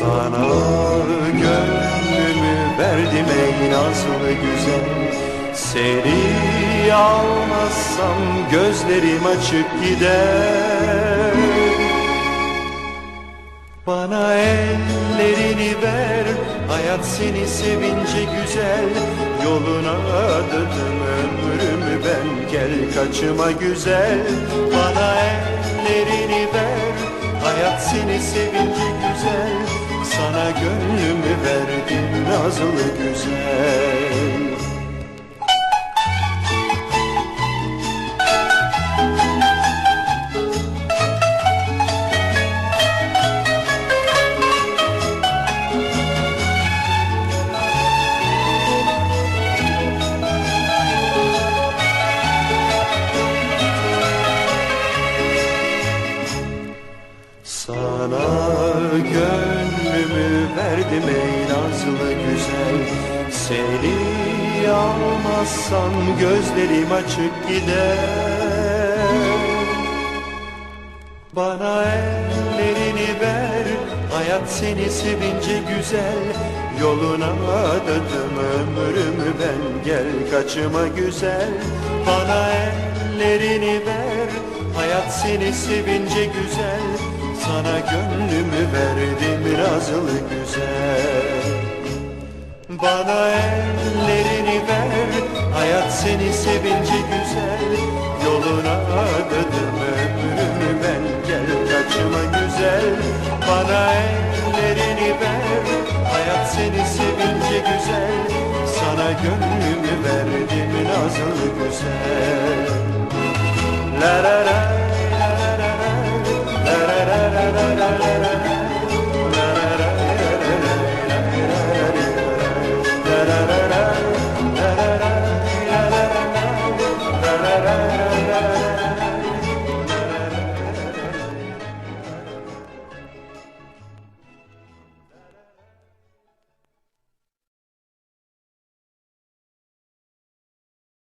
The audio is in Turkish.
Sana gönlümü verdim ey nazlı güzel. Seni almazsam gözlerim açık gider. Bana ellerini ver Hayat seni sevince güzel. Yoluna adadım ömrümü ben Gel kaçıma güzel. Bana ellerini ver Hayat seni sevince güzel Sana gönlümü verdim nazlı güzel. Sana verdim ey nazlı güzel. Seni almazsam gözlerim açık gider. Bana ellerini ver Hayat seni sevince güzel. Yoluna adadım ömrümü ben Gel kaçıma güzel. Bana ellerini ver Hayat seni sevince güzel Sana gönlümü verdim nazlı güzel. Bana ellerini ver Hayat seni sevince güzel. Yoluna adadım ömrümü ben Gel kaçıma güzel. Bana ellerini ver Hayat seni sevince güzel. Sana gönlümü verdim nazlı güzel. La la la